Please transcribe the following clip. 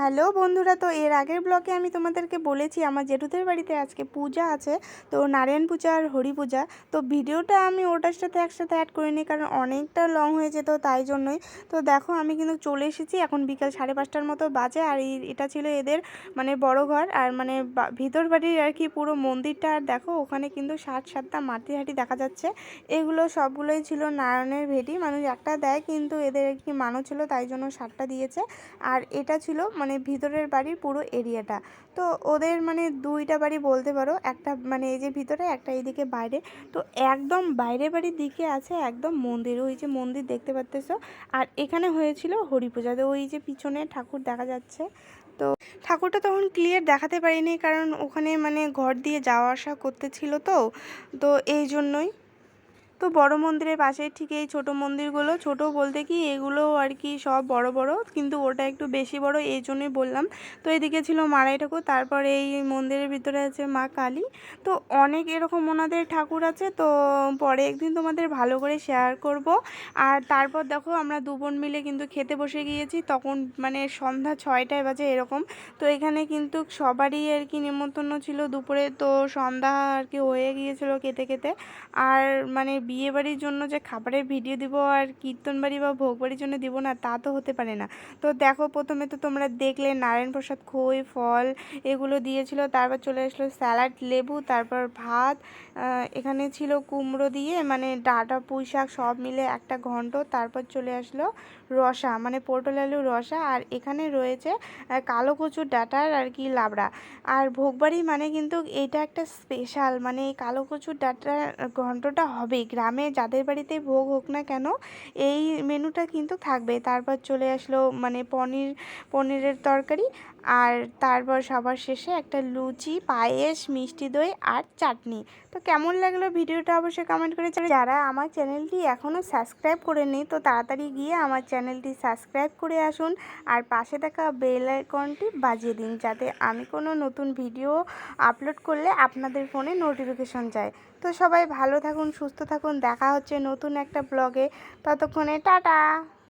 Hello বন্ধুরা, তো এর আগের ব্লকে আমি তোমাদেরকে বলেছি, আমার জেঠুদের বাড়িতে আজকে পূজা আছে, তো নারায়ণ পূজা আর হরি পূজা। তো ভিডিওটা আমি ওটার সাথে একসাথে অ্যাড করিনি, কারণ অনেকটা লং হয়ে যেত তাই জন্যই। তো দেখো, আমি কিন্তু চলে এসেছি, এখন বিকাল সাড়ে পাঁচটার মতো বাজে, আর এটা ছিল এদের মানে বড় ঘর, আর মানে ভিতর বাড়ির আর কি পুরো মন্দিরটা। আর দেখো, ওখানে কিন্তু সাত সাতটা মাটি হাঁটি দেখা যাচ্ছে। এগুলো সবগুলোই ছিল নারায়ণের ভেটি, মানুষ একটা দেয়, কিন্তু এদের আর কি মানো ছিল, তাই জন্য সাতটা দিয়েছে। আর এটা ছিল মানে ভিতরের বাড়ির পুরো এরিয়াটা। তো ওদের মানে দুইটা বাড়ি বলতে পারো, একটা মানে এই যে ভিতরে, একটা এইদিকে বাইরে। তো একদম বাইরে বাড়ির দিকে আছে একদম মন্দির, ওই যে মন্দির দেখতে পাচ্তেছো আর এখানে হয়েছিল হরি পূজা, তো ওই যে পিছনে ঠাকুর দেখা যাচ্ছে। তো ঠাকুরটা তখন ক্লিয়ার দেখাতে পারিনি, কারণ ওখানে মানে ঘর দিয়ে যাওয়া আসা করতেছিল তো। তো এই জন্যই তো বড় মন্দিরের পাশে ঠিক এই ছোট মন্দিরগুলো। ছোট বলতে কি, এগুলো আর কি সব বড় বড়, কিন্তু ওটা একটু বেশি বড় এই জন্যই বললাম। তো এদিকে ছিল মারাই ঠাকুর, তারপরে এই মন্দিরের ভিতরে আছে মা কালী। তো অনেক এরকম ওনাদের ঠাকুর আছে, তো পরে একদিন তোমাদের ভালো করে শেয়ার করব। আর তারপর দেখো আমরা দু বোন মিলে কিন্তু খেতে বসে গিয়েছি, তখন মানে সন্ধ্যা ছয়টায় বাজে এরকম। তো এখানে কিন্তু সবারই আর কি নিমন্ত্রণ ছিল দুপুরে, তো সন্ধ্যা আর কি হয়ে গিয়েছিল খেতে খেতে। আর মানে বিয়ে বাড়ির জন্য যে খাবারের ভিডিও দিব আর কীর্তন বাড়ি বা ভোগ বাড়ির জন্য দিব না, তা তো হতে পারে না। তো দেখো, প্রথমে তো তোমরা দেখলে নারায়ণ প্রসাদ, খই, ফল এগুলো দিয়েছিল, তারপর চলে আসলো স্যালাড, লেবু, তারপর ভাত এখানে ছিল কুমড়ো দিয়ে মানে ডাটা পুঁই শাক সব মিলে একটা ঘন্ট, তারপর চলে আসলো রসা মানে পটল আলু রসা, আর এখানে রয়েছে কালো কচুর ডাটার আর কি লাবড়া। আর ভোগবাড়ি মানে কিন্তু এটা একটা স্পেশাল মানে কালো কচুর ডাটার ঘন্টটা হবেই গ্রামে যাদের বাড়িতে ভোগ হোক না কেন, এই মেনুটা কিন্তু থাকবে। তারপর চলে আসলো মানে পনির, পনিরের তরকারি আর তারপর সবার শেষে একটা লুচি, পায়েস, মিষ্টি দই আর চাটনি। তো কেমন লাগল ভিডিওটা অবশ্যই কমেন্ট করে। যারা আমার চ্যানেলটি এখনও সাবস্ক্রাইব করেনি তো তাড়াতাড়ি গিয়ে আমার চ্যানেলটি সাবস্ক্রাইব করে আসুন আর পাশে থাকা বেল আইকনটি বাজিয়ে দিন যাতে আমি কোনো নতুন ভিডিও আপলোড করলে আপনাদের ফোনে নোটিফিকেশন যায়। তো সবাই ভালো থাকুন, সুস্থ থাকুন। দেখা হচ্ছে নতুন একটা ব্লগে ততক্ষণে টাটা!